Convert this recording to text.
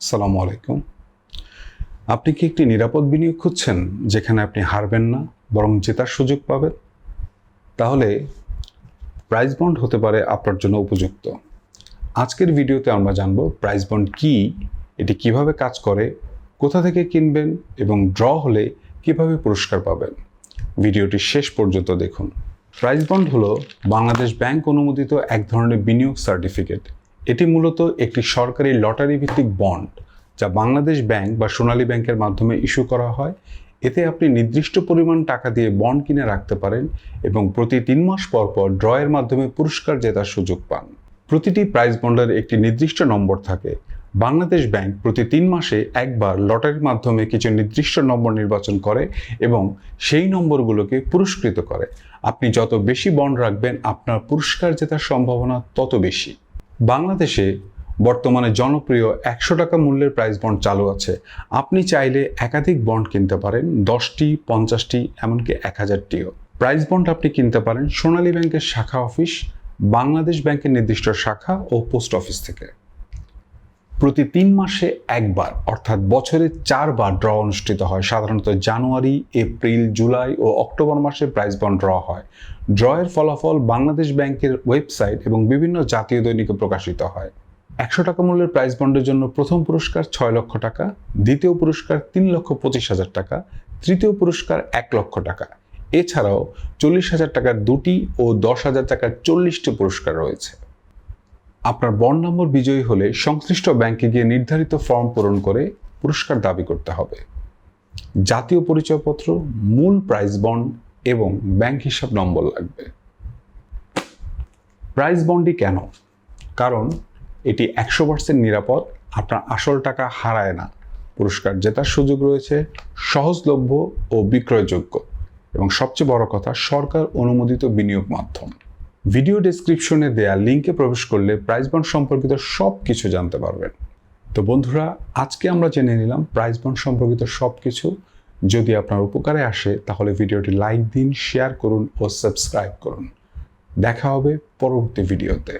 সালামু আলাইকুম। আপনি কি একটি নিরাপদ বিনিয়োগ খুঁজছেন যেখানে আপনি হারবেন না, বরং জেতার সুযোগ পাবেন? তাহলে প্রাইস বন্ড হতে পারে আপনার জন্য উপযুক্ত। আজকের ভিডিওতে আমরা জানব প্রাইস বন্ড কি, এটি কীভাবে কাজ করে, কোথা থেকে কিনবেন এবং ড্র হলে কীভাবে পুরস্কার পাবেন। ভিডিওটি শেষ পর্যন্ত দেখুন। প্রাইস বন্ড হলো বাংলাদেশ ব্যাংক অনুমোদিত এক ধরনের বিনিয়োগ সার্টিফিকেট এটি মূলত একটি সরকারি লটারি ভিত্তিক বন্ড যা বাংলাদেশ ব্যাংক বা সোনালী ব্যাংকের মাধ্যমে ইস্যু করা হয়। এতে আপনি নির্দিষ্ট পরিমাণ টাকা দিয়ে বন্ড কিনে রাখতে পারেন এবং প্রতি তিন মাস পর পর ড্রয়ের মাধ্যমে পুরস্কার জেতার সুযোগ পান। প্রতিটি প্রাইজ বন্ডের একটি নির্দিষ্ট নম্বর থাকে। বাংলাদেশ ব্যাংক প্রতি তিন মাসে একবার লটারির মাধ্যমে কিছু নির্দিষ্ট নম্বর নির্বাচন করে এবং সেই নম্বরগুলোকে পুরস্কৃত করে। আপনি যত বেশি বন্ড রাখবেন, আপনার পুরস্কার জেতার সম্ভাবনা তত বেশি। বাংলাদেশে বর্তমানে জনপ্রিয় একশো টাকা মূল্যের প্রাইস বন্ড চালু আছে। আপনি চাইলে একাধিক বন্ড কিনতে পারেন, দশটি, পঞ্চাশটি, এমনকি এক হাজারটিও। প্রাইস বন্ড আপনি কিনতে পারেন সোনালী ব্যাংকের শাখা অফিস, বাংলাদেশ ব্যাংকের নির্দিষ্ট শাখা ও পোস্ট অফিস থেকে। প্রতি তিন মাসে একবার, অর্থাৎ বছরে চারবার ড্র অনুষ্ঠিত হয়। সাধারণত জানুয়ারি, এপ্রিল, জুলাই ও অক্টোবর মাসে প্রাইজ বন্ড ড্র হয়। ড্রয়ের ফলাফল বাংলাদেশ ব্যাংকের ওয়েবসাইট এবং বিভিন্ন জাতীয় দৈনিকে প্রকাশিত হয়। একশো টাকা মূল্যের প্রাইজ বন্ডের জন্য প্রথম পুরস্কার ছয় লক্ষ টাকা, দ্বিতীয় পুরস্কার তিন লক্ষ পঁচিশ হাজার টাকা, তৃতীয় পুরস্কার এক লক্ষ টাকা। এছাড়াও চল্লিশ হাজার টাকার দুটি ও দশ হাজার টাকার চল্লিশটি পুরস্কার রয়েছে। আপনার বন্ড নম্বর বিজয়ী হলে সংশ্লিষ্ট ব্যাংকে গিয়ে নির্ধারিত ফর্ম পূরণ করে পুরস্কার দাবি করতে হবে। জাতীয় পরিচয়পত্র, মূল প্রাইজ বন্ড এবং ব্যাংক হিসাব নম্বর লাগবে। প্রাইজ বন্ডই কেন? কারণ এটি একশো পার্সেন্ট নিরাপদ, আপনার আসল টাকা হারায় না। পুরস্কার জেতার সুযোগ রয়েছে, সহজলভ্য ও বিক্রয়যোগ্য। এবং সবচেয়ে বড় কথা, সরকার অনুমোদিত বিনিয়োগ মাধ্যম। ভিডিও ডেসক্রিপশনে দেয়া লিঙ্কে প্রবেশ করলে প্রাইজ বন্ড সম্পর্কিত সব কিছু জানতে পারবেন। তো বন্ধুরা, আজকে আমরা জেনে নিলাম প্রাইজ বন্ড সম্পর্কিত সব কিছু যদি আপনার উপকারে আসে, তাহলে ভিডিওটি লাইক দিন শেয়ার করুন ও সাবস্ক্রাইব করুন। দেখা হবে পরবর্তী ভিডিওতে।